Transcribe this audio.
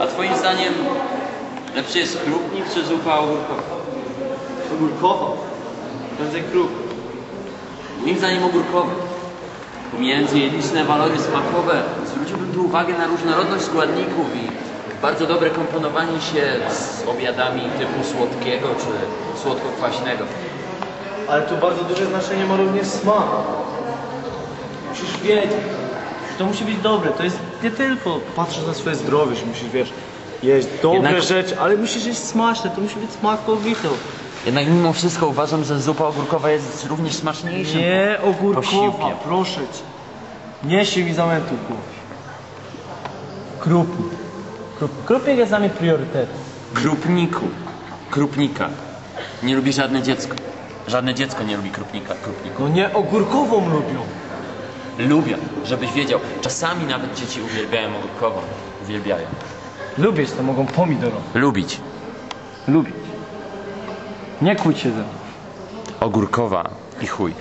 A twoim zdaniem lepszy jest krupnik czy zupa ogórkowa? Ogórkowa. Prędzej kruk. Moim zdaniem ogórkowa. Pomijając jej liczne walory smakowe, zwróciłbym tu uwagę na różnorodność składników i bardzo dobre komponowanie się z obiadami typu słodkiego czy słodko-kwaśnego. Ale tu bardzo duże znaczenie ma również smak. Musisz wiedzieć, to musi być dobre. To jest nie tylko patrzysz na swoje zdrowie, że musisz, wiesz, jeść dobre Jednak- rzeczy, ale musisz jeść smaczne, to musi być smakowite. Jednak mimo wszystko uważam, że zupa ogórkowa jest również smaczniejszym Nie ogórkowa, posiłkiem. proszę cię. Nie się mi zamętu. Krupnik. Krup, krupnik jest dla mnie priorytetem. Krupniku. Krupnika. Nie lubi żadne dziecko. Żadne dziecko nie lubi krupnika, krupniku. No nie ogórkową lubią. Lubię, żebyś wiedział. Czasami nawet dzieci uwielbiają ogórkową. Uwielbiają. Lubisz, to mogą pomidorową. Lubić. Lubić. Nie kłóć się ze mną. Ogórkowa i chuj.